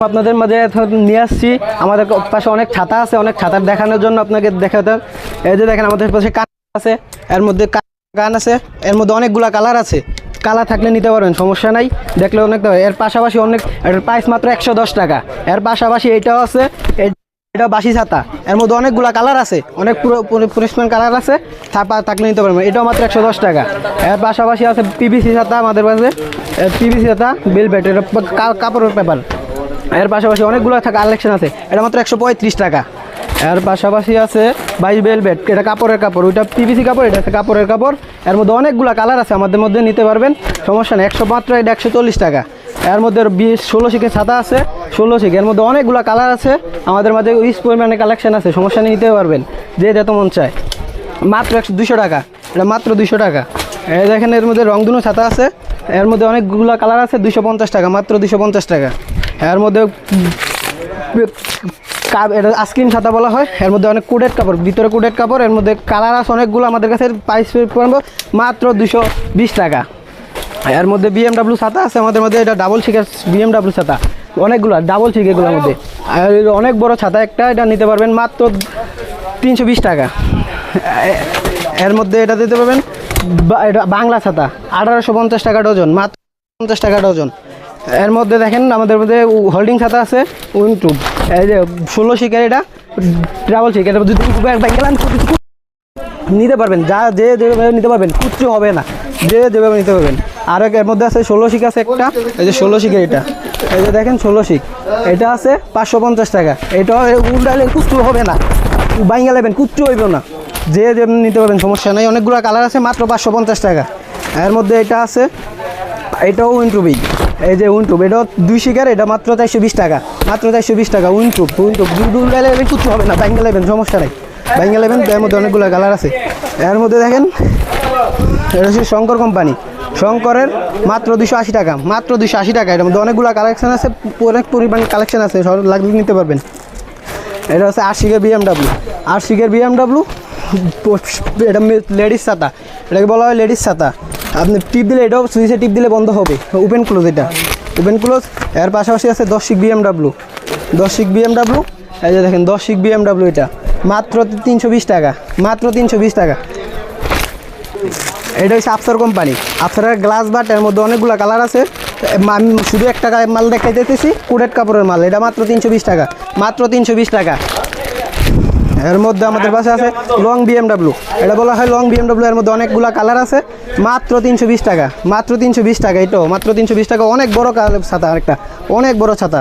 আপনাদের মাঝে এখন নিয়ে আসছি। আমাদের পাশে অনেক ছাতা আছে, অনেক ছাতার দেখানোর জন্য আপনাকে দেখাতে এই যে দেখেন, আমাদের পাশে কান আছে, এর মধ্যে কা- গান আছে, এর মধ্যে অনেকগুলা কালার আছে। কালার থাকলে নিতে পারবেন, সমস্যা নাই। দেখলে অনেক এর পাশাপাশি অনেক এর প্রাইস মাত্র একশো দশ টাকা। এর পাশাপাশি এটাও আছে এটা বাসি ছাতা। এর মধ্যে অনেকগুলা কালার আছে, অনেক পুরো পুরিসমান কালার আছে থাপা থাকলে নিতে পারবেন। এটাও মাত্র একশো দশ টাকা। এর পাশাপাশি আছে পিভিসি ছাতা আমাদের কাছে পিভিসি ছাতা বেলভেট এটা কাপড়ের পেপার। এর পাশাপাশি অনেকগুলো থাকা কালেকশন আছে। এটা মাত্র একশো পঁয়ত্রিশ টাকা। এর পাশাপাশি আছে বাইশ বেলভেট এটা কাপড়ের কাপড়। ওইটা পিভিসি কাপড়, এটা কাপড়ের কাপড়। এর মধ্যে অনেকগুলো কালার আছে, আমাদের মধ্যে নিতে পারবেন। সমস্যা নেই, একশো মাত্র এটা একশো চল্লিশ টাকা। এর মধ্যে বিশ, ষোলো শিখে ছাতা আছে, ষোলো শিখ এর মধ্যে অনেকগুলো কালার আছে, আমাদের মাঝে ইস পরিমাণে কালেকশন আছে, সমস্যা নেই, নিতে পারবেন। যে যত মন চায়। মাত্র একশো দুশো টাকা, এটা মাত্র দুশো টাকা। এই দেখেন, এর মধ্যে রংধনু ছাতা আছে। এর মধ্যে অনেকগুলো কালার আছে দুশো টাকা, মাত্র দুশো টাকা। এর মধ্যে কা- এটা আইসক্রিম ছাতা বলা হয়। এর মধ্যে অনেক কোডেড কাপড়, ভিতরে কোডেড কাপড়, এর মধ্যে কালার আছে অনেকগুলো। আমাদের কাছে প্রাইস পড়ব মাত্র দুশো বিশ টাকা। এর মধ্যে বিএমডাব্লিউ ছাতা আছে, আমাদের মধ্যে এটা ডাবল শিকের বিএমডাব্লিউ ছাতা। অনেকগুলো ডাবল শিক এগুলোর মধ্যে। আর অনেক বড় ছাতা, একটা এটা নিতে পারবেন মাত্র তিনশো বিশ টাকা। এর মধ্যে এটা দিতে পারবেন এটা বাংলা ছাতা, আঠারোশো পঞ্চাশ টাকা ডজন, মাত্র পঞ্চাশ টাকা ডজন। এর মধ্যে দেখেন আমাদের মধ্যে হোল্ডিং খাতা আছে উইনটুব এই যে ষোলো শিকার এটা ট্রাভেল শিকার যদি নিতে পারবেন, যা যে যেভাবে নিতে পারবেন, কুচ্ছু হবে না। যে যেভাবে নিতে পারবেন। আর এর মধ্যে আছে ষোলো শিক আছে একটা, এই যে ষোলো শিকের এটা। এই যে দেখেন ষোলো শিক। এটা আছে পাঁচশো পঞ্চাশ টাকা। এটা উল্টাইলে কুচ্ছু হবে না। বাইঙ্গা নেবেন কুচ্ছু হইব না। যে যে নিতে পারবেন, সমস্যা নেই। অনেকগুলো কালার আছে, মাত্র পাঁচশো পঞ্চাশ টাকা। এর মধ্যে এটা আছে, এটাও উইনটুবই এই যে উইনটুব এটা দুই শিকার, এটা মাত্র চারশো বিশ টাকা। মাত্র চারশো বিশ টাকা উইনটুব উইনটুব দুল কিচ্ছু হবে না ব্যাঙ্গা নেবেন সমস্যা নেই। ব্যাঙ্গা নেবেন এর মধ্যে অনেকগুলো কালার আছে। এর মধ্যে দেখেন, এটা হচ্ছে শঙ্কর কোম্পানি শঙ্করের মাত্র দুশো আশি টাকা, মাত্র দুশো আশি টাকা। এটার মধ্যে অনেকগুলো কালেকশন আছে, অনেক পরিমাণ কালেকশন আছে লাগলে নিতে পারবেন। এটা হচ্ছে আশিকের বিএমডাব্লিউ আশিকের বিএমডাব্লিউ এটা লেডিস ছাতা। এটাকে বলা হয় লেডিস ছাতা। আপনি টিপ দিলে এটাও সুইচে টিপ দিলে বন্ধ হবে। ওপেন ক্লোজ এটা। ওপেন ক্লোজ এর পাশাপাশি আছে দশ দশিক বিএমডাব্লিউ দশিক বিএমডাব্লিউ এই যে দেখেন দশিক বিএমডাব্লু এটা। মাত্র তিনশো বিশ টাকা। মাত্র তিনশো বিশ টাকা। এটা হচ্ছে আফসার কোম্পানি আফসারের গ্লাস বাট এর মধ্যে অনেকগুলো কালার আছে। আমি শুধু একটা মাল দেখাই দিতেছি কুড়েট কাপড়ের মাল। এটা মাত্র তিনশো বিশ টাকা। মাত্র তিনশো বিশ টাকা। এর মধ্যে আমাদের পাশে আছে লং বিএমডাব্লিউ এটা বলা হয় লং বিএমডাব্লিউ এর মধ্যে অনেকগুলো কালার আছে। মাত্র তিনশো বিশ টাকা, মাত্র তিনশো বিশ টাকা এটাও মাত্র তিনশো বিশ টাকা, অনেক বড় কালার ছাতা আরেকটা, অনেক বড় ছাতা।